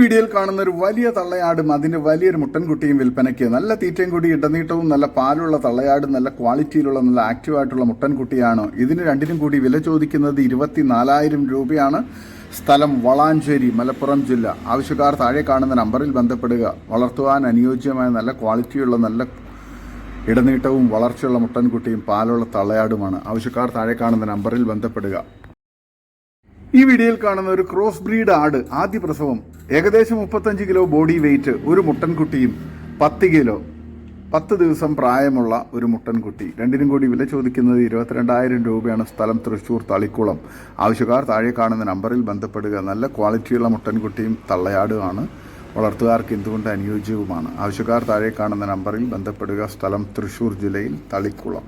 വീഡിയോയിൽ കാണുന്ന ഒരു വലിയ തള്ളയാടും അതിന്റെ വലിയൊരു മുട്ടൻകുട്ടിയും വിൽപ്പനയ്ക്ക് നല്ല തീറ്റയും കൂടി ഇടനീട്ടവും നല്ല പാലുള്ള തള്ളയാടും നല്ല ക്വാളിറ്റിയിലുള്ള നല്ല ആക്റ്റീവായിട്ടുള്ള മുട്ടൻകുട്ടിയാണ്. ഇതിന് രണ്ടിനും കൂടി വില ചോദിക്കുന്നത് ഇരുപത്തിനാലായിരം രൂപയാണ്. സ്ഥലം വളാഞ്ചേരി മലപ്പുറം ജില്ല. ആവശ്യക്കാർ താഴെ കാണുന്ന നമ്പറിൽ ബന്ധപ്പെടുക. വളർത്തുവാൻ അനുയോജ്യമായ നല്ല ക്വാളിറ്റിയുള്ള നല്ല ഇടനീട്ടവും വളർച്ചയുള്ള മുട്ടൻകുട്ടിയും പാലുള്ള തള്ളയാടുമാണ്. ആവശ്യക്കാർ താഴെ കാണുന്ന നമ്പറിൽ ബന്ധപ്പെടുക. ഈ വീഡിയോയിൽ കാണുന്ന ഒരു ക്രോസ് ബ്രീഡ് ആട് ആദ്യ പ്രസവം. ഏകദേശം മുപ്പത്തഞ്ച് കിലോ ബോഡി വെയിറ്റ് ഒരു മുട്ടൻകുട്ടിയും പത്ത് കിലോ പത്ത് ദിവസം പ്രായമുള്ള ഒരു മുട്ടൻകുട്ടി. രണ്ടിനും കൂടി വില ചോദിക്കുന്നത് ഇരുപത്തിരണ്ടായിരം രൂപയാണ് സ്ഥലം തൃശൂർ തളിക്കുളം. ആവശ്യക്കാർ താഴെ കാണുന്ന നമ്പറിൽ ബന്ധപ്പെടുക. നല്ല ക്വാളിറ്റിയുള്ള മുട്ടൻകുട്ടിയും തള്ളയാടുമാണ്. വളർത്തുകാർക്ക് എന്തുകൊണ്ട് അനുയോജ്യവുമാണ്? ആവശ്യക്കാർ താഴെ കാണുന്ന നമ്പറിൽ ബന്ധപ്പെടുക. സ്ഥലം തൃശൂർ ജില്ലയിൽ തളിക്കുളം.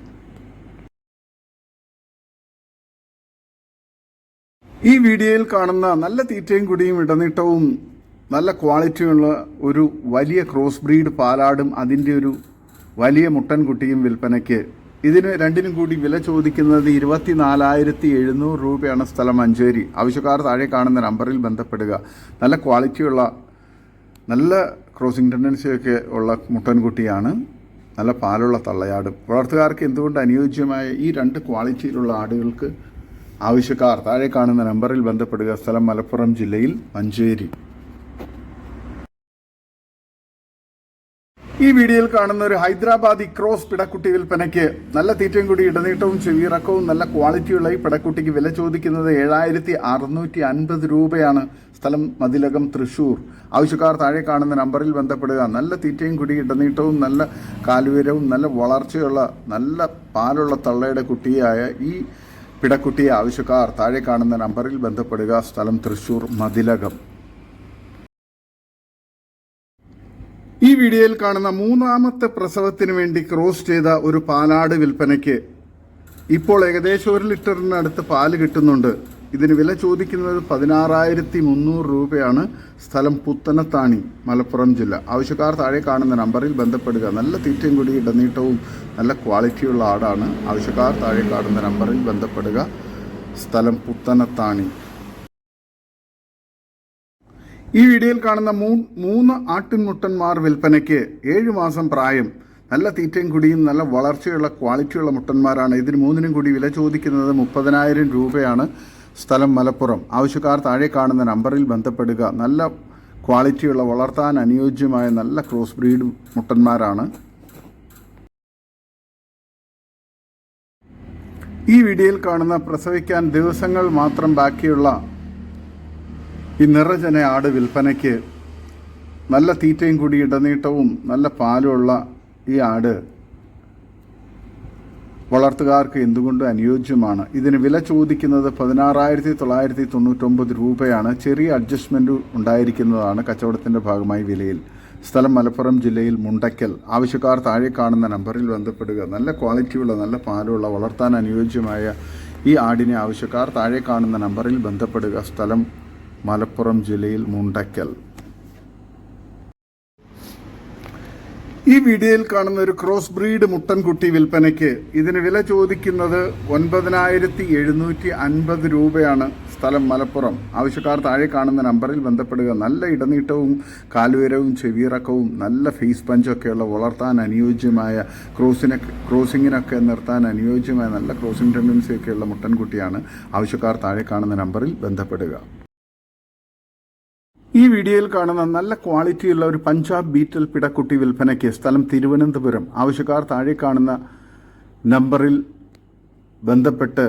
ഈ വീഡിയോയിൽ കാണുന്ന നല്ല തീറ്റയും കുടിയും ഇടനീട്ടവും നല്ല ക്വാളിറ്റിയുള്ള ഒരു വലിയ ക്രോസ് ബ്രീഡ് പാലാടും അതിന്റെ ഒരു വലിയ മുട്ടൻകുട്ടിയും വിൽപ്പനയ്ക്ക്. ഇതിന് രണ്ടിനും കൂടി വില ചോദിക്കുന്നത് ഇരുപത്തി നാലായിരത്തി എഴുന്നൂറ് രൂപയാണ് സ്ഥലം മഞ്ചേരി. ആവശ്യക്കാർ താഴെ കാണുന്ന നമ്പറിൽ ബന്ധപ്പെടുക. നല്ല ക്വാളിറ്റിയുള്ള നല്ല ക്രോസിംഗ് ടെൻഡൻസിയൊക്കെ ഉള്ള മുട്ടൻകുട്ടിയാണ്. നല്ല പാലുള്ള തള്ളയാടും. വളർത്തുകാർക്ക് എന്തുകൊണ്ട് അനുയോജ്യമായ ഈ രണ്ട് ക്വാളിറ്റിയിലുള്ള ആടുകൾക്ക് ആവശ്യക്കാർ താഴെ കാണുന്ന നമ്പറിൽ ബന്ധപ്പെടുക. സ്ഥലം മലപ്പുറം ജില്ലയിൽ മഞ്ചേരി. ഈ വീഡിയോയിൽ കാണുന്ന ഒരു ഹൈദരാബാദി ക്രോസ് പിടക്കുട്ടി വിൽപ്പനയ്ക്ക് നല്ല തീറ്റയും കൂടി ഇടനീട്ടവും ചെവിയിറക്കവും നല്ല ക്വാളിറ്റിയുള്ള ഈ പിടക്കുട്ടിക്ക് വില ചോദിക്കുന്നത് ഏഴായിരത്തി അറുന്നൂറ്റി അൻപത് രൂപയാണ്. സ്ഥലം മതിലകം തൃശൂർ. ആവശ്യക്കാർ താഴെ കാണുന്ന നമ്പറിൽ ബന്ധപ്പെടുക. നല്ല തീറ്റയും കൂടി ഇടനീട്ടവും നല്ല കാലുയരവും നല്ല വളർച്ചയുള്ള നല്ല പാലുള്ള തള്ളയുടെ കുട്ടിയായ ഈ പിടക്കുട്ടിയെ ആവശ്യക്കാർ താഴെ കാണുന്ന നമ്പറിൽ ബന്ധപ്പെടുക. സ്ഥലം തൃശൂർ മതിലകം. ഈ വീഡിയോയിൽ കാണുന്ന മൂന്നാമത്തെ പ്രസവത്തിന് വേണ്ടി ക്രോസ് ചെയ്ത ഒരു പാലാട് വിൽപ്പനയ്ക്ക് ഇപ്പോൾ ഏകദേശം ഒരു ലിറ്ററിനടുത്ത് പാൽ കിട്ടുന്നുണ്ട്. ഇതിന് വില ചോദിക്കുന്നത് പതിനാറായിരത്തി മുന്നൂറ് രൂപയാണ്. സ്ഥലം പുത്തനത്താണി മലപ്പുറം ജില്ല. ആവശ്യക്കാർ താഴെ കാണുന്ന നമ്പറിൽ ബന്ധപ്പെടുക. നല്ല തീറ്റയും കൂടി ഇടനീട്ടവും നല്ല ക്വാളിറ്റിയുള്ള ആടാണ്. ആവശ്യക്കാർ താഴെ കാണുന്ന നമ്പറിൽ ബന്ധപ്പെടുക. സ്ഥലം പുത്തനത്താണി. ഈ വീഡിയോയിൽ കാണുന്ന മൂ മൂന്ന് ആട്ടിൻമുട്ടന്മാർ വിൽപ്പനയ്ക്ക് ഏഴ് മാസം പ്രായം നല്ല തീറ്റയും കുടിയും നല്ല വളർച്ചയുള്ള ക്വാളിറ്റിയുള്ള മുട്ടന്മാരാണ്. ഇതിന് മൂന്നിനും കൂടി വില ചോദിക്കുന്നത് മുപ്പതിനായിരം രൂപയാണ്. സ്ഥലം മലപ്പുറം. ആവശ്യക്കാർ താഴെ കാണുന്ന നമ്പറിൽ ബന്ധപ്പെടുക. നല്ല ക്വാളിറ്റിയുള്ള വളർത്താൻ അനുയോജ്യമായ നല്ല ക്രോസ് ബ്രീഡ് മുട്ടന്മാരാണ്. ഈ വീഡിയോയിൽ കാണുന്ന പ്രസവിക്കാൻ ദിവസങ്ങൾ മാത്രം ബാക്കിയുള്ള ഈ നിറജന ആട് വിൽപ്പനയ്ക്ക് നല്ല തീറ്റയും കൂടി ഇടനീട്ടവും നല്ല പാലുമുള്ള ഈ ആട് വളർത്തുകാർക്ക് എന്തുകൊണ്ട് അനുയോജ്യമാണ്? ഇതിന് വില ചോദിക്കുന്നത് പതിനാറായിരത്തി തൊള്ളായിരത്തി തൊണ്ണൂറ്റൊമ്പത് രൂപയാണ്. ചെറിയ അഡ്ജസ്റ്റ്മെന്റ് ഉണ്ടായിരിക്കുന്നതാണ് കച്ചവടത്തിന്റെ ഭാഗമായി വിലയിൽ. സ്ഥലം മലപ്പുറം ജില്ലയിൽ മുണ്ടയ്ക്കൽ ആവശ്യക്കാർ താഴെ കാണുന്ന നമ്പറിൽ ബന്ധപ്പെടുക. നല്ല ക്വാളിറ്റിയുള്ള നല്ല പാലുള്ള വളർത്താൻ അനുയോജ്യമായ ഈ ആടിനെ ആവശ്യക്കാർ താഴെ കാണുന്ന നമ്പറിൽ ബന്ധപ്പെടുക. സ്ഥലം മലപ്പുറം ജില്ലയിൽ മുണ്ടക്കൽ. ഈ വീഡിയോയിൽ കാണുന്ന ഒരു ക്രോസ് ബ്രീഡ് മുട്ടൻകുട്ടി വിൽപ്പനയ്ക്ക് ഇതിന് വില ചോദിക്കുന്നത് ഒൻപതിനായിരത്തി എഴുന്നൂറ്റി അൻപത് രൂപയാണ് സ്ഥലം മലപ്പുറം. ആവശ്യക്കാർ താഴെ കാണുന്ന നമ്പറിൽ ബന്ധപ്പെടുക. നല്ല ഇടനീട്ടവും കാലുയരവും ചെവിയിറക്കവും നല്ല ഫേസ് പഞ്ചൊക്കെയുള്ള വളർത്താൻ അനുയോജ്യമായ ക്രോസിനെ ക്രോസിങ്ങിനൊക്കെ നിർത്താൻ അനുയോജ്യമായ നല്ല ക്രോസിംഗ് ടെൻഡൻസിയൊക്കെയുള്ള മുട്ടൻകുട്ടിയാണ് ആവശ്യക്കാർ താഴെ കാണുന്ന നമ്പറിൽ ബന്ധപ്പെടുക. ഈ വീഡിയോയിൽ കാണുന്ന നല്ല ക്വാളിറ്റിയുള്ള ഒരു പഞ്ചാബ് ബീറ്റൽ പിടക്കുട്ടി വിൽപ്പനയ്ക്ക് സ്ഥലം തിരുവനന്തപുരം. ആവശ്യക്കാർ താഴെ കാണുന്ന നമ്പറിൽ ബന്ധപ്പെട്ട്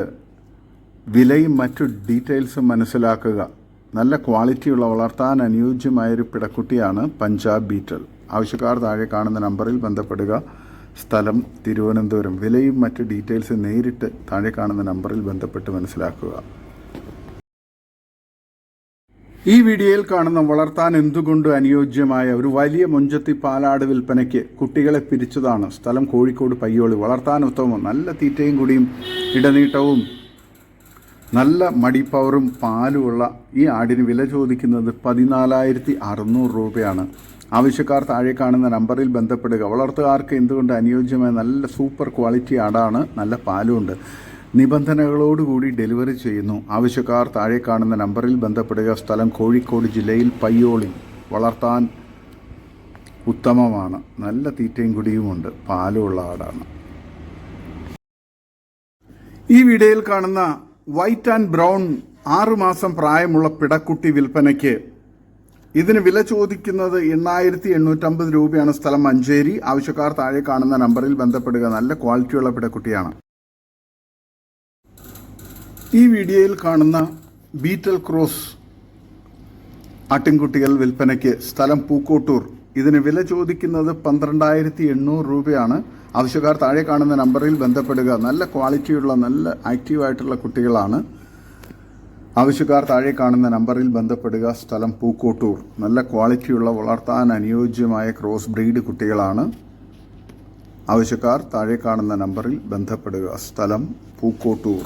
വിലയും മറ്റു ഡീറ്റെയിൽസും മനസ്സിലാക്കുക. നല്ല ക്വാളിറ്റിയുള്ള വളർത്താൻ അനുയോജ്യമായൊരു പിടക്കുട്ടിയാണ് പഞ്ചാബ് ബീറ്റൽ. ആവശ്യക്കാർ താഴെ കാണുന്ന നമ്പറിൽ ബന്ധപ്പെടുക. സ്ഥലം തിരുവനന്തപുരം. വിലയും മറ്റ് ഡീറ്റെയിൽസ് നേരിട്ട് താഴെ കാണുന്ന നമ്പറിൽ ബന്ധപ്പെട്ട് മനസ്സിലാക്കുക. ഈ വീഡിയോയിൽ കാണുന്ന വളർത്താൻ എന്തുകൊണ്ട് അനുയോജ്യമായ ഒരു വലിയ മുഞ്ചത്തി പാലാട് വിൽപ്പനയ്ക്ക് കുട്ടികളെ പിരിച്ചതാണ്. സ്ഥലം കോഴിക്കോട് പയ്യോളി. വളർത്താൻ ഉത്തമം നല്ല തീറ്റയും കൂടിയും ഇടനീട്ടവും നല്ല മടിപ്പവറും പാലുമുള്ള ഈ ആടിന് വില ചോദിക്കുന്നത് പതിനാലായിരത്തി അറുന്നൂറ് രൂപയാണ്. ആവശ്യക്കാർ താഴെ കാണുന്ന നമ്പറിൽ ബന്ധപ്പെടുക. വളർത്തുകാർക്ക് എന്തുകൊണ്ട് അനുയോജ്യമായ നല്ല സൂപ്പർ ക്വാളിറ്റി ആടാണ് നല്ല പാലുമുണ്ട്. നിബന്ധനകളോടുകൂടി ഡെലിവറി ചെയ്യുന്നു. ആവശ്യക്കാർ താഴെ കാണുന്ന നമ്പറിൽ ബന്ധപ്പെടുക. സ്ഥലം കോഴിക്കോട് ജില്ലയിൽ പയ്യോളി. വളർത്താൻ ഉത്തമമാണ്. നല്ല തീറ്റയും കുടിയുമുണ്ട്. പാലുള്ള ആടാണ്. ഈ വീഡിയോയിൽ കാണുന്ന വൈറ്റ് ആൻഡ് ബ്രൗൺ ആറുമാസം പ്രായമുള്ള പിടക്കുട്ടി വിൽപ്പനയ്ക്ക് ഇതിന് വില ചോദിക്കുന്നത് എണ്ണായിരത്തി എണ്ണൂറ്റമ്പത് രൂപയാണ് സ്ഥലം മഞ്ചേരി. ആവശ്യക്കാർ താഴെ കാണുന്ന നമ്പറിൽ ബന്ധപ്പെടുക. നല്ല ക്വാളിറ്റിയുള്ള പിടക്കുട്ടിയാണ്. ഈ വീഡിയോയിൽ കാണുന്ന ബീറ്റൽ ക്രോസ് ആട്ടിൻകുട്ടികൾ വിൽപ്പനയ്ക്ക് സ്ഥലം പൂക്കോട്ടൂർ. ഇതിന് വില ചോദിക്കുന്നത് പന്ത്രണ്ടായിരത്തി എണ്ണൂറ് രൂപയാണ്. ആവശ്യക്കാർ താഴെ കാണുന്ന നമ്പറിൽ ബന്ധപ്പെടുക. നല്ല ക്വാളിറ്റിയുള്ള നല്ല ആക്റ്റീവായിട്ടുള്ള കുട്ടികളാണ്. ആവശ്യക്കാർ താഴെ കാണുന്ന നമ്പറിൽ ബന്ധപ്പെടുക. സ്ഥലം പൂക്കോട്ടൂർ. നല്ല ക്വാളിറ്റിയുള്ള വളർത്താൻ അനുയോജ്യമായ ക്രോസ് ബ്രീഡ് കുട്ടികളാണ്. ആവശ്യക്കാർ താഴെ കാണുന്ന നമ്പറിൽ ബന്ധപ്പെടുക. സ്ഥലം പൂക്കോട്ടൂർ.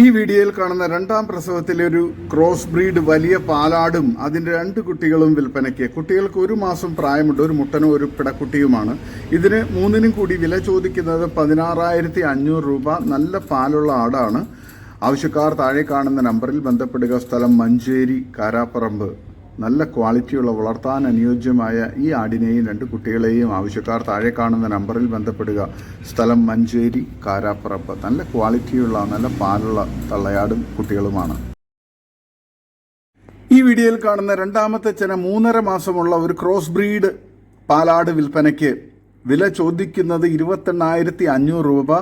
ഈ വീഡിയോയിൽ കാണുന്ന രണ്ടാം പ്രസവത്തിലെ ഒരു ക്രോസ് ബ്രീഡ് വലിയ പാലാടും അതിന്റെ രണ്ട് കുട്ടികളും വിൽപ്പനയ്ക്ക്. കുട്ടികൾക്ക് ഒരു മാസം പ്രായമുണ്ട് ഒരു മുട്ടനും ഒരു പിടക്കുട്ടിയുമാണ്. ഇതിന് മൂന്നിനും കൂടി വില ചോദിക്കുന്നത് പതിനാറായിരത്തി അഞ്ഞൂറ് രൂപ. നല്ല പാലുള്ള ആടാണ്. ആവശ്യക്കാർ താഴെ കാണുന്ന നമ്പറിൽ ബന്ധപ്പെടുക. സ്ഥലം മഞ്ചേരി കാരാപ്പറമ്പ്. നല്ല ക്വാളിറ്റിയുള്ള വളർത്താൻ അനുയോജ്യമായ ഈ ആടിനെയും രണ്ട് കുട്ടികളെയും ആവശ്യക്കാർ താഴെ കാണുന്ന നമ്പറിൽ ബന്ധപ്പെടുക. സ്ഥലം മഞ്ചേരി കാരാപ്പറമ്പ്. നല്ല ക്വാളിറ്റിയുള്ള നല്ല പാലുള്ള തള്ളയാടും കുട്ടികളുമാണ്. ഈ വീഡിയോയിൽ കാണുന്ന രണ്ടാമത്തെ ചെന മൂന്നര മാസമുള്ള ഒരു ക്രോസ് ബ്രീഡ് പാലാട് വിൽപ്പനയ്ക്ക് വില ചോദിക്കുന്നത് ഇരുപത്തെണ്ണായിരത്തി അഞ്ഞൂറ് രൂപ.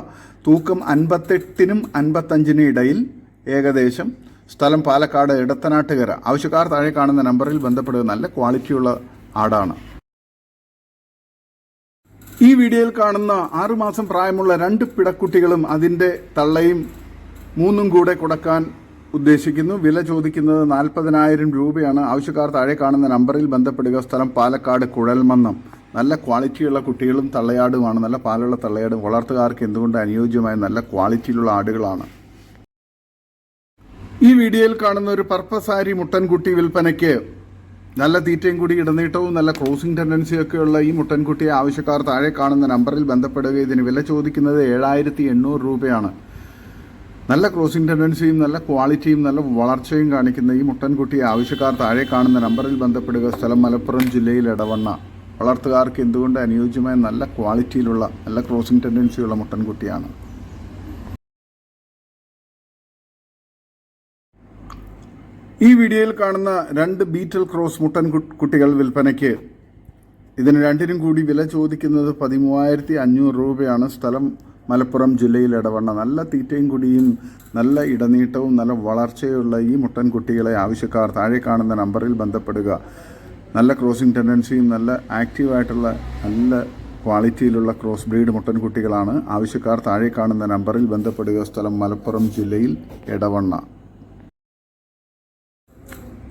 തൂക്കം അൻപത്തെട്ടിനും അൻപത്തഞ്ചിനും ഇടയിൽ ഏകദേശം സ്ഥലം പാലക്കാട് ഇടത്തനാട്ടുകര ആവശ്യക്കാർ താഴെ കാണുന്ന നമ്പറിൽ ബന്ധപ്പെടുക. നല്ല ക്വാളിറ്റിയുള്ള ആടാണ്. ഈ വീഡിയോയിൽ കാണുന്ന ആറുമാസം പ്രായമുള്ള രണ്ട് പിടക്കുട്ടികളും അതിന്റെ തള്ളയും മൂന്നും കൂടെ കൊടുക്കാൻ ഉദ്ദേശിക്കുന്നു. വില ചോദിക്കുന്നത് നാൽപ്പതിനായിരം രൂപയാണ്. ആവശ്യക്കാർ താഴെ കാണുന്ന നമ്പറിൽ ബന്ധപ്പെടുക. സ്ഥലം പാലക്കാട് കുഴൽമന്നം. നല്ല ക്വാളിറ്റിയുള്ള കുട്ടികളും തള്ളയാടുമാണ്. നല്ല പാലുള്ള തള്ളയാടും. വളർത്തുകാർക്ക് എന്തുകൊണ്ട് അനുയോജ്യമായ നല്ല ക്വാളിറ്റിയിലുള്ള ആടുകളാണ്? ഈ വീഡിയോയിൽ കാണുന്ന ഒരു പർപ്പസാരി മുട്ടൻകുട്ടി വിൽപ്പനയ്ക്ക് നല്ല തീറ്റയും കൂടി ഇടനീട്ടവും നല്ല ക്രോസിംഗ് ടെൻഡൻസിയൊക്കെയുള്ള ഈ മുട്ടൻകുട്ടിയെ ആവശ്യക്കാർ താഴെ കാണുന്ന നമ്പറിൽ ബന്ധപ്പെടുക ഇതിന് വില ചോദിക്കുന്നത് ഏഴായിരത്തി എണ്ണൂറ് രൂപയാണ്. നല്ല ക്രോസിംഗ് ടെൻഡൻസിയും നല്ല ക്വാളിറ്റിയും നല്ല വളർച്ചയും കാണിക്കുന്ന ഈ മുട്ടൻകുട്ടിയെ ആവശ്യക്കാർ താഴെ കാണുന്ന നമ്പറിൽ ബന്ധപ്പെടുക സ്ഥലം മലപ്പുറം ജില്ലയിൽ ഇടവണ്ണ വളർത്തുകാർക്ക് എന്തുകൊണ്ട് അനുയോജ്യമായ നല്ല ക്വാളിറ്റിയിലുള്ള നല്ല ക്രോസിംഗ് ടെൻഡൻസിയുള്ള മുട്ടൻകുട്ടിയാണ്. ഈ വീഡിയോയിൽ കാണുന്ന രണ്ട് ബീറ്റൽ ക്രോസ് മുട്ടൻ കുട്ടികൾ വിൽപ്പനയ്ക്ക് ഇതിന് രണ്ടിനും കൂടി വില ചോദിക്കുന്നത് പതിമൂവായിരത്തി അഞ്ഞൂറ് രൂപയാണ്. സ്ഥലം മലപ്പുറം ജില്ലയിൽ ഇടവണ്ണ. നല്ല തീറ്റയും കുടിയും നല്ല ഇടനീട്ടവും നല്ല വളർച്ചയുള്ള ഈ മുട്ടൻ കുട്ടികളെ ആവശ്യക്കാർ താഴെ കാണുന്ന നമ്പറിൽ ബന്ധപ്പെടുക. നല്ല ക്രോസിംഗ് ടെൻഡൻസിയും നല്ല ആക്റ്റീവായിട്ടുള്ള നല്ല ക്വാളിറ്റിയിലുള്ള ക്രോസ് ബ്രീഡ് മുട്ടൻ കുട്ടികളാണ് ആവശ്യക്കാർ താഴെ കാണുന്ന നമ്പറിൽ ബന്ധപ്പെടുക. സ്ഥലം മലപ്പുറം ജില്ലയിൽ ഇടവണ്ണ.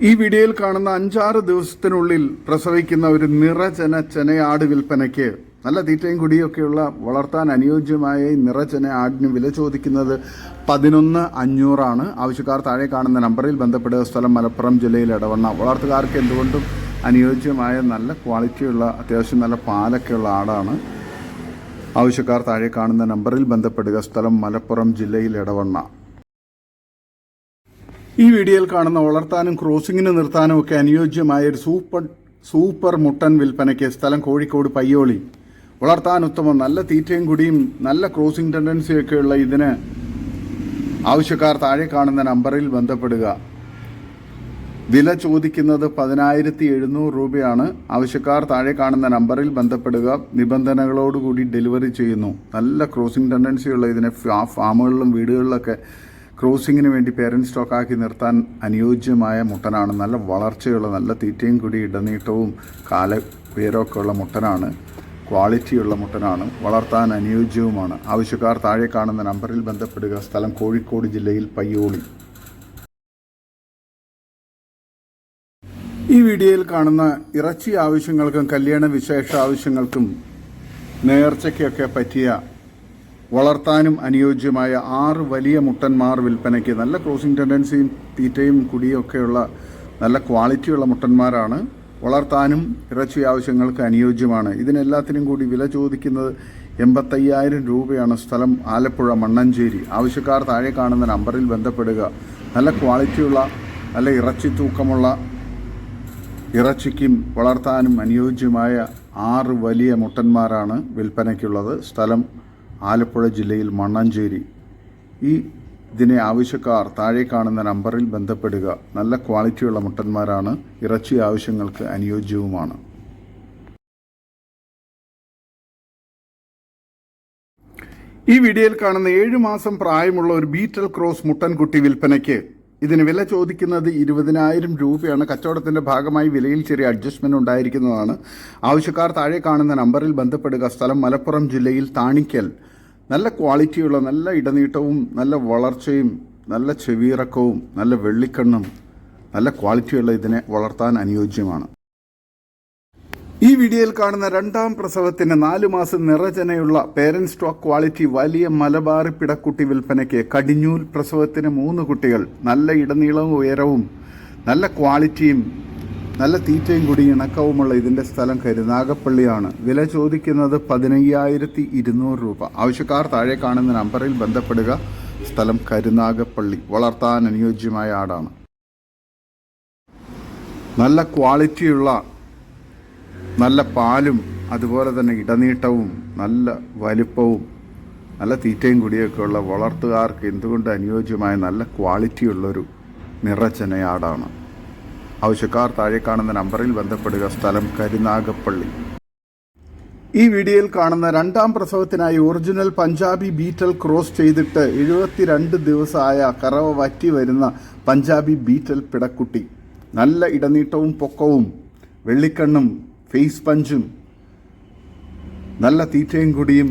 ഈ വീഡിയോയിൽ കാണുന്ന അഞ്ചാറ് ദിവസത്തിനുള്ളിൽ പ്രസവിക്കുന്ന ഒരു നിറചന ചെനയാട് വിൽപ്പനയ്ക്ക് നല്ല തീറ്റയും കുടിയൊക്കെയുള്ള വളർത്താൻ അനുയോജ്യമായ നിറചന ആടിന് വില ചോദിക്കുന്നത് പതിനൊന്ന് അഞ്ഞൂറാണ്. ആവശ്യക്കാർ താഴെ കാണുന്ന നമ്പറിൽ ബന്ധപ്പെടുക. സ്ഥലം മലപ്പുറം ജില്ലയിൽ ഇടവണ്ണ വളർത്തുകാർക്ക് എന്തുകൊണ്ടും അനുയോജ്യമായ നല്ല ക്വാളിറ്റിയുള്ള അത്യാവശ്യം നല്ല പാലൊക്കെയുള്ള ആടാണ്. ആവശ്യക്കാർ താഴെ കാണുന്ന നമ്പറിൽ ബന്ധപ്പെടുക. സ്ഥലം മലപ്പുറം ജില്ലയിൽ ഇടവണ്ണ ഈ വീഡിയോയിൽ കാണുന്ന വളർത്താനും ക്രോസിങ്ങിന് നിർത്താനും ഒക്കെ അനുയോജ്യമായ ഒരു സൂപ്പർ സൂപ്പർ മുട്ടൻ വിൽപ്പനയ്ക്ക് സ്ഥലം കോഴിക്കോട് പയ്യോളി. വളർത്താൻ ഉത്തമം നല്ല തീറ്റയും കൂടിയും നല്ല ക്രോസിംഗ് ടെൻഡൻസിയൊക്കെയുള്ള ഇതിന് ആവശ്യക്കാർ താഴെ കാണുന്ന നമ്പറിൽ ബന്ധപ്പെടുക. വില ചോദിക്കുന്നത് പതിനായിരത്തി എഴുന്നൂറ് രൂപയാണ്. ആവശ്യക്കാർ താഴെ കാണുന്ന നമ്പറിൽ ബന്ധപ്പെടുക. നിബന്ധനകളോടുകൂടി ഡെലിവറി ചെയ്യുന്നു. നല്ല ക്രോസിംഗ് ടെൻഡൻസിയുള്ള ഇതിനെ ഫാമുകളിലും വീടുകളിലൊക്കെ ക്രോസിങ്ങിന് വേണ്ടി പേരന്റ് സ്റ്റോക്കാക്കി നിർത്താൻ അനുയോജ്യമായ മുട്ടനാണ്. നല്ല വളർച്ചയുള്ള നല്ല തീറ്റയും കൂടി ഇടനീട്ടവും കാല ഉയരമൊക്കെ ഉള്ള മുട്ടനാണ് ക്വാളിറ്റിയുള്ള മുട്ടനാണ്. വളർത്താൻ അനുയോജ്യവുമാണ്. ആവശ്യക്കാർ താഴെ കാണുന്ന നമ്പറിൽ ബന്ധപ്പെടുക. സ്ഥലം കോഴിക്കോട് ജില്ലയിൽ പയ്യോളി. ഈ വീഡിയോയിൽ കാണുന്ന ഇറച്ചി ആവശ്യങ്ങൾക്കും കല്യാണ വിശേഷ ആവശ്യങ്ങൾക്കും നേർച്ചയ്ക്കൊക്കെ പറ്റിയ വളർത്താനും അനുയോജ്യമായ ആറ് വലിയ മുട്ടന്മാർ വിൽപ്പനയ്ക്ക് നല്ല ക്രോസിംഗ് ടെൻഡൻസിയും തീറ്റയും കുടിയും ഒക്കെയുള്ള നല്ല ക്വാളിറ്റിയുള്ള മുട്ടന്മാരാണ്. വളർത്താനും ഇറച്ചി ആവശ്യങ്ങൾക്ക് അനുയോജ്യമാണ്. ഇതിനെല്ലാത്തിനും കൂടി വില ചോദിക്കുന്നത് എൺപത്തയ്യായിരം രൂപയാണ് സ്ഥലം ആലപ്പുഴ മണ്ണഞ്ചേരി. ആവശ്യക്കാർ താഴെ കാണുന്ന നമ്പറിൽ ബന്ധപ്പെടുക. നല്ല ക്വാളിറ്റിയുള്ള നല്ല ഇറച്ചി തൂക്കമുള്ള ഇറച്ചിക്കും വളർത്താനും അനുയോജ്യമായ ആറ് വലിയ മുട്ടന്മാരാണ് വിൽപ്പനയ്ക്കുള്ളത്. സ്ഥലം ആലപ്പുഴ ജില്ലയിൽ മണ്ണഞ്ചേരി. ഈ ഇതിനെ ആവശ്യക്കാർ താഴെ കാണുന്ന നമ്പറിൽ ബന്ധപ്പെടുക. നല്ല ക്വാളിറ്റിയുള്ള മുട്ടന്മാരാണ്. ഇറച്ചി ആവശ്യങ്ങൾക്ക് അനുയോജ്യവുമാണ്. ഈ വീഡിയോയിൽ കാണുന്ന ഏഴു മാസം പ്രായമുള്ള ഒരു ബീറ്റൽ ക്രോസ് മുട്ടൻകുട്ടി വിൽപ്പനയ്ക്ക് ഇതിന് വില ചോദിക്കുന്നത് ഇരുപതിനായിരം രൂപയാണ്. കച്ചവടത്തിന്റെ ഭാഗമായി വിലയിൽ ചെറിയ അഡ്ജസ്റ്റ്മെന്റ് ഉണ്ടായിരിക്കുന്നതാണ്. ആവശ്യക്കാർ താഴെ കാണുന്ന നമ്പറിൽ ബന്ധപ്പെടുക. സ്ഥലം മലപ്പുറം ജില്ലയിൽ താണിക്കൽ. നല്ല ക്വാളിറ്റിയുള്ള നല്ല ഇടനീട്ടവും നല്ല വളർച്ചയും നല്ല ചെവിയിറക്കവും നല്ല വെള്ളിക്കണ്ണും നല്ല ക്വാളിറ്റിയുള്ള ഇതിനെ വളർത്താൻ അനുയോജ്യമാണ്. ഈ വീഡിയോയിൽ കാണുന്ന രണ്ടാം പ്രസവത്തിന് നാലു മാസം നിറചനയുള്ള പേരന്റ് സ്റ്റോക്ക് ക്വാളിറ്റി വലിയ മലബാറി പിടക്കുട്ടി വിൽപ്പനയ്ക്ക് കടിഞ്ഞൂൽ പ്രസവത്തിന് മൂന്ന് കുട്ടികൾ. നല്ല ഇടനീളവും ഉയരവും നല്ല ക്വാളിറ്റിയും നല്ല തീറ്റയും കൂടി ഇണക്കവുമുള്ള ഇതിന്റെ സ്ഥലം കരുനാഗപ്പള്ളിയാണ് വില ചോദിക്കുന്നത് പതിനയ്യായിരത്തി ഇരുന്നൂറ് രൂപ. ആവശ്യക്കാർ താഴെ കാണുന്ന നമ്പറിൽ ബന്ധപ്പെടുക. സ്ഥലം കരുനാഗപ്പള്ളി. വളർത്താൻ അനുയോജ്യമായ ആടാണ്. നല്ല ക്വാളിറ്റിയുള്ള നല്ല പാലും അതുപോലെ തന്നെ ഇടനീട്ടവും നല്ല വലിപ്പവും നല്ല തീറ്റയും കൂടിയൊക്കെയുള്ള വളർത്തുകാർക്ക് എന്തുകൊണ്ട് അനുയോജ്യമായ നല്ല ക്വാളിറ്റിയുള്ളൊരു നിറച്ചനയാടാണ്. ആവശ്യക്കാർ താഴെ കാണുന്ന നമ്പറിൽ ബന്ധപ്പെടുക. സ്ഥലം കരുനാഗപ്പള്ളി. ഈ വീഡിയോയിൽ കാണുന്ന രണ്ടാം പ്രസവത്തിനായി ഒറിജിനൽ പഞ്ചാബി ബീറ്റൽ ക്രോസ് ചെയ്തിട്ട് എഴുപത്തിരണ്ട് ദിവസമായ കറവ വറ്റി വരുന്ന പഞ്ചാബി ബീറ്റൽ പിടക്കുട്ടി. നല്ല ഇടനീട്ടവും പൊക്കവും വെള്ളിക്കണ്ണും ഫേസ് പഞ്ചും നല്ല തീറ്റയും കുടിയും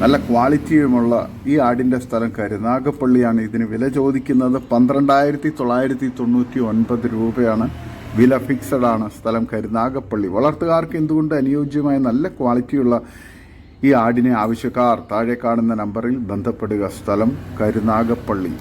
നല്ല ക്വാളിറ്റിയുമുള്ള ഈ ആടിന്റെ സ്ഥലം കരുനാഗപ്പള്ളിയാണ് ഇതിന് വില ചോദിക്കുന്നത്. പന്ത്രണ്ടായിരത്തി തൊള്ളായിരത്തി തൊണ്ണൂറ്റി ഒൻപത് രൂപയാണ് വില ഫിക്സഡ് ആണ് സ്ഥലം കരുനാഗപ്പള്ളി വളർത്തുകാർക്ക് എന്തുകൊണ്ട് അനുയോജ്യമായ നല്ല ക്വാളിറ്റിയുള്ള ഈ ആടിനെ ആവശ്യക്കാർ? താഴെ കാണുന്ന നമ്പറിൽ ബന്ധപ്പെടുക. സ്ഥലം കരുനാഗപ്പള്ളി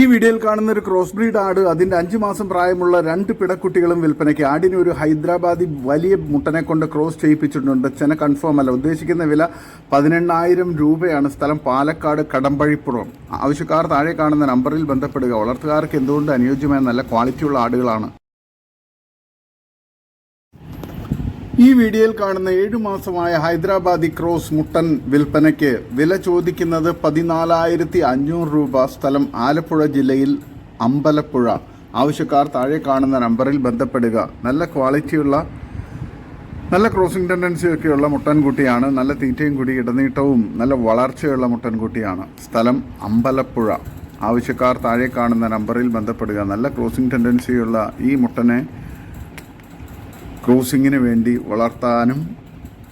ഈ വീഡിയോയിൽ കാണുന്ന ഒരു ക്രോസ് ബ്രീഡ് ആട് അതിന്റെ അഞ്ചു മാസം പ്രായമുള്ള രണ്ട് പിടക്കുട്ടികളും വിൽപ്പനയ്ക്ക്. ആടിനെ ഒരു ഹൈദരാബാദി വലിയ മുട്ടനെ കൊണ്ട് ക്രോസ് ചെയ്യിപ്പിച്ചിട്ടുണ്ട്. ചെന കൺഫേം അല്ല. ഉദ്ദേശിക്കുന്ന വില പതിനെണ്ണായിരം രൂപയാണ്. സ്ഥലം പാലക്കാട് കടമ്പഴിപ്പുറം. ആവശ്യക്കാർ താഴെ കാണുന്ന നമ്പറിൽ ബന്ധപ്പെടുക. വളർത്തുകാർക്ക് എന്തുകൊണ്ട് അനുയോജ്യമായ നല്ല ക്വാളിറ്റിയുള്ള ആടുകളാണ്? ഈ വീഡിയോയിൽ കാണുന്ന ഏഴു മാസമായ ഹൈദരാബാദി ക്രോസ് മുട്ടൻ വിൽപ്പനയ്ക്ക് വില ചോദിക്കുന്നത് പതിനാലായിരത്തി അഞ്ഞൂറ് രൂപ സ്ഥലം ആലപ്പുഴ ജില്ലയിൽ അമ്പലപ്പുഴ. ആവശ്യക്കാർ താഴെ കാണുന്ന നമ്പറിൽ ബന്ധപ്പെടുക. നല്ല ക്വാളിറ്റിയുള്ള നല്ല ക്രോസിംഗ് ടെൻഡൻസി ഒക്കെയുള്ള മുട്ടൻകുട്ടിയാണ് നല്ല തീറ്റയും കൂടി ഇടനീട്ടവും നല്ല വളർച്ചയുള്ള മുട്ടൻകുട്ടിയാണ് സ്ഥലം അമ്പലപ്പുഴ. ആവശ്യക്കാർ താഴെ കാണുന്ന നമ്പറിൽ ബന്ധപ്പെടുക. നല്ല ക്രോസിംഗ് ടെൻഡൻസിയുള്ള ഈ മുട്ടനെ ക്രൂസിങ്ങിന് വേണ്ടി വളർത്താനും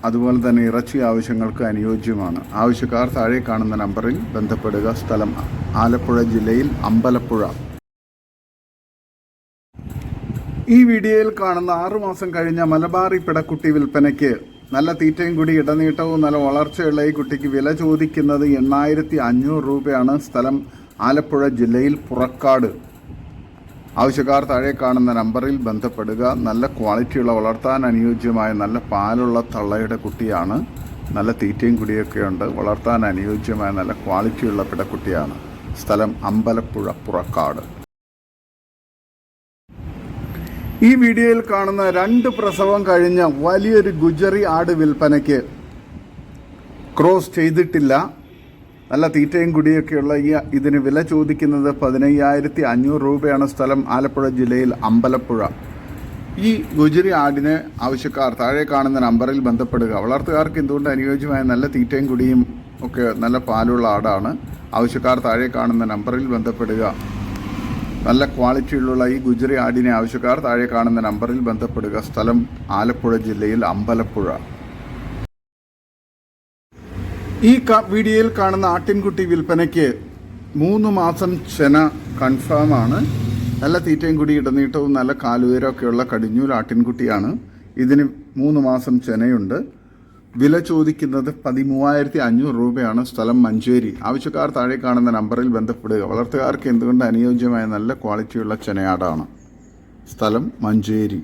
അതുപോലെ തന്നെ ഇറച്ചി ആവശ്യങ്ങൾക്ക് അനുയോജ്യമാണ്. ആവശ്യക്കാർ താഴെ കാണുന്ന നമ്പറിൽ ബന്ധപ്പെടുക. സ്ഥലം ആലപ്പുഴ ജില്ലയിൽ അമ്പലപ്പുഴ. ഈ വീഡിയോയിൽ കാണുന്ന ആറുമാസം കഴിഞ്ഞ മലബാറി പിടക്കുട്ടി വിൽപ്പനയ്ക്ക് നല്ല തീറ്റയും കൂടി ഇടനീട്ടവും നല്ല വളർച്ചയുള്ള ഈ കുട്ടിക്ക് വില ചോദിക്കുന്നത് എണ്ണായിരത്തി അഞ്ഞൂറ് രൂപയാണ്. സ്ഥലം ആലപ്പുഴ ജില്ലയിൽ പുറക്കാട്. ആവശ്യക്കാർ താഴെ കാണുന്ന നമ്പറിൽ ബന്ധപ്പെടുക നല്ല ക്വാളിറ്റിയുള്ള വളർത്താൻ അനുയോജ്യമായ നല്ല പാലുള്ള തള്ളയുടെ കുട്ടിയാണ് നല്ല തീറ്റയും കുടിയൊക്കെ ഉണ്ട് വളർത്താൻ അനുയോജ്യമായ നല്ല ക്വാളിറ്റിയുള്ള പിടക്കുട്ടിയാണ് സ്ഥലം അമ്പലപ്പുഴ പുറക്കാട്. ഈ വീഡിയോയിൽ കാണുന്ന രണ്ട് പ്രസവം കഴിഞ്ഞ വലിയൊരു ഗുജറി ആട് വിൽപ്പനയ്ക്ക് ക്രോസ് ചെയ്തിട്ടില്ല. നല്ല തീറ്റയും കുടിയൊക്കെയുള്ള ഈ ഇതിന് വില ചോദിക്കുന്നത് പതിനയ്യായിരത്തി അഞ്ഞൂറ് രൂപയാണ് സ്ഥലം ആലപ്പുഴ ജില്ലയിൽ അമ്പലപ്പുഴ. ഈ ഗുജറി ആടിന് ആവശ്യക്കാർ താഴെ കാണുന്ന നമ്പറിൽ ബന്ധപ്പെടുക. വളർത്തുകാർക്ക് എന്തുകൊണ്ട് അനുയോജ്യമായ നല്ല തീറ്റയും കുടിയും ഒക്കെ നല്ല പാലുള്ള ആടാണ്? ആവശ്യക്കാർ താഴെ കാണുന്ന നമ്പറിൽ ബന്ധപ്പെടുക. നല്ല ക്വാളിറ്റിയിലുള്ള ഈ ഗുജറി ആടിനെ ആവശ്യക്കാർ താഴെ കാണുന്ന നമ്പറിൽ ബന്ധപ്പെടുക. സ്ഥലം ആലപ്പുഴ ജില്ലയിൽ അമ്പലപ്പുഴ. ഈ വീഡിയോയിൽ കാണുന്ന ആട്ടിൻകുട്ടി വിൽപ്പനയ്ക്ക് മൂന്ന് മാസം ചെന കൺഫേമാണ്. നല്ല തീറ്റയും കൂടി ഇടനീട്ടവും നല്ല കാലുവേരൊക്കെയുള്ള കടിഞ്ഞൂൽ ആട്ടിൻകുട്ടിയാണ്. ഇതിന് മൂന്ന് മാസം ചെനയുണ്ട്. വില ചോദിക്കുന്നത് പതിമൂവായിരത്തി അഞ്ഞൂറ് രൂപയാണ്. സ്ഥലം മഞ്ചേരി. ആവശ്യക്കാർ താഴെ കാണുന്ന നമ്പറിൽ ബന്ധപ്പെടുക. വളർത്തുകാർക്ക് എന്തുകൊണ്ട് അനുയോജ്യമായ നല്ല ക്വാളിറ്റിയുള്ള ചെനയാടാണ്. സ്ഥലം മഞ്ചേരി.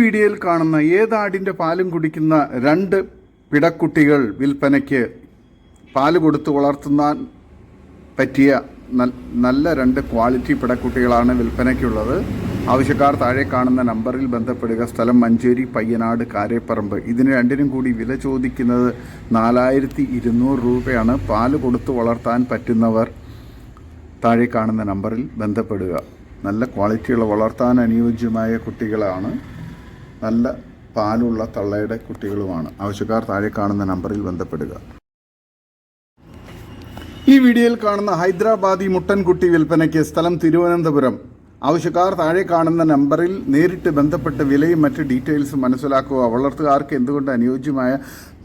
വീഡിയോയിൽ കാണുന്ന ഏതാടിന്റെ പാലും കുടിക്കുന്ന രണ്ട് പിടക്കുട്ടികൾ വിൽപ്പനയ്ക്ക് പാൽ കൊടുത്ത് വളർത്തുന്ന പറ്റിയ നല്ല രണ്ട് ക്വാളിറ്റി പിടക്കുട്ടികളാണ് വിൽപ്പനയ്ക്കുള്ളത്. ആവശ്യക്കാർ താഴെ കാണുന്ന നമ്പറിൽ ബന്ധപ്പെടുക. സ്ഥലം മഞ്ചേരി പയ്യനാട് കാരേപ്പറമ്പ്. ഇതിന് രണ്ടിനും കൂടി വില ചോദിക്കുന്നത് നാലായിരത്തി ഇരുന്നൂറ് രൂപയാണ്. പാൽ കൊടുത്ത് വളർത്താൻ പറ്റുന്നവർ താഴെ കാണുന്ന നമ്പറിൽ ബന്ധപ്പെടുക. നല്ല ക്വാളിറ്റിയുള്ള വളർത്താൻ അനുയോജ്യമായ കുട്ടികളാണ് നല്ല പാലുള്ള തള്ളയുടെ കുട്ടികളുമാണ്. ആവശ്യക്കാർ താഴെ കാണുന്ന നമ്പറിൽ ബന്ധപ്പെടുക. ഈ വീഡിയോയിൽ കാണുന്ന ഹൈദരാബാദി മുട്ടൻകുട്ടി വിൽപ്പനയ്ക്ക് സ്ഥലം തിരുവനന്തപുരം. ആവശ്യക്കാർ താഴെ കാണുന്ന നമ്പറിൽ നേരിട്ട് ബന്ധപ്പെട്ട് വിലയും മറ്റ് ഡീറ്റെയിൽസും മനസ്സിലാക്കുക. വളർത്തുകാർക്ക് എന്തുകൊണ്ട് അനുയോജ്യമായ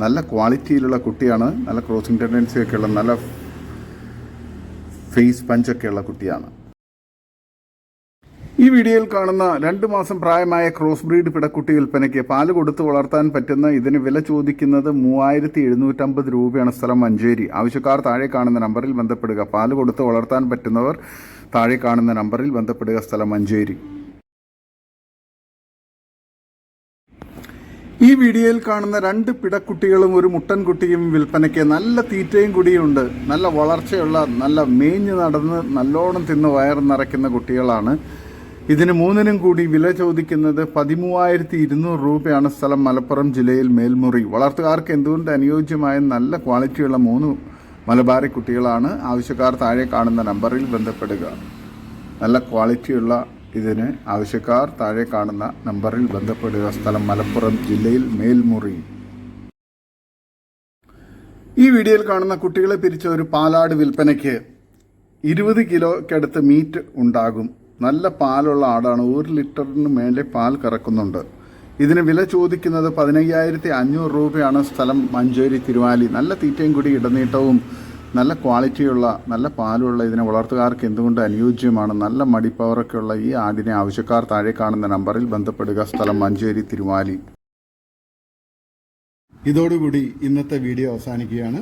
നല്ല ക്വാളിറ്റിയിലുള്ള കുട്ടിയാണ് നല്ല ക്രോസിംഗ് ടെൻഡൻസി ഒക്കെയുള്ള നല്ല ഫേസ് പഞ്ചൊക്കെയുള്ള കുട്ടിയാണ്. ഈ വീഡിയോയിൽ കാണുന്ന രണ്ട് മാസം പ്രായമായ ക്രോസ് ബ്രീഡ് പിടക്കുട്ടി വിൽപ്പനയ്ക്ക് പാൽ കൊടുത്ത് വളർത്താൻ പറ്റുന്ന ഇതിന് വില ചോദിക്കുന്നത് മൂവായിരത്തി എഴുന്നൂറ്റമ്പത് രൂപയാണ് സ്ഥലം മഞ്ചേരി. ആവശ്യക്കാർ താഴെ കാണുന്ന നമ്പറിൽ ബന്ധപ്പെടുക. പാൽ കൊടുത്ത് വളർത്താൻ പറ്റുന്നവർ താഴെ കാണുന്ന നമ്പറിൽ ബന്ധപ്പെടുക. സ്ഥലം മഞ്ചേരി. ഈ വീഡിയോയിൽ കാണുന്ന രണ്ട് പിടക്കുട്ടികളും ഒരു മുട്ടൻകുട്ടിയും വിൽപ്പനയ്ക്ക് നല്ല തീറ്റയും കൂടിയുണ്ട്. നല്ല വളർച്ചയുള്ള നല്ല മേഞ്ഞ് നടന്ന് നല്ലോണം തിന്ന് വയർ നിറയ്ക്കുന്ന കുട്ടികളാണ് ഇതിന് മൂന്നിനും കൂടി വില ചോദിക്കുന്നത് പതിമൂവായിരത്തി ഇരുന്നൂറ് രൂപയാണ് സ്ഥലം മലപ്പുറം ജില്ലയിൽ മേൽമുറി. വളർത്തുകാർക്ക് എന്തുകൊണ്ട് അനുയോജ്യമായ നല്ല ക്വാളിറ്റിയുള്ള മൂന്ന് മലബാറി കുട്ടികളാണ്? ആവശ്യക്കാർ താഴെ കാണുന്ന നമ്പറിൽ ബന്ധപ്പെടുക. നല്ല ക്വാളിറ്റിയുള്ള ഇതിന് ആവശ്യക്കാർ താഴെ കാണുന്ന നമ്പറിൽ ബന്ധപ്പെടുക. സ്ഥലം മലപ്പുറം ജില്ലയിൽ മേൽമുറി. ഈ വീഡിയോയിൽ കാണുന്ന കുട്ടികളെ പിരിച്ച ഒരു പാലാട് വിൽപ്പനയ്ക്ക് ഇരുപത് കിലോയ്ക്കടുത്ത് മീറ്റ് ഉണ്ടാകും. നല്ല പാലുള്ള ആടാണ്. ഒരു ലിറ്ററിന് മേലെ പാൽ കറക്കുന്നുണ്ട്. ഇതിന് വില ചോദിക്കുന്നത് പതിനയ്യായിരത്തി അഞ്ഞൂറ് രൂപയാണ് സ്ഥലം മഞ്ചേരി തിരുവാലി. നല്ല തീറ്റയും കൂടി ഇടനീട്ടവും നല്ല ക്വാളിറ്റിയുള്ള നല്ല പാലുള്ള ഇതിനെ വളർത്തുകാർക്ക് എന്തുകൊണ്ട് അനുയോജ്യമാണ്? നല്ല മടിപ്പവറൊക്കെയുള്ള ഈ ആടിനെ ആവശ്യക്കാർ താഴെ കാണുന്ന നമ്പറിൽ ബന്ധപ്പെടുക. സ്ഥലം മഞ്ചേരി തിരുവാലി. ഇതോടുകൂടി ഇന്നത്തെ വീഡിയോ അവസാനിക്കുകയാണ്.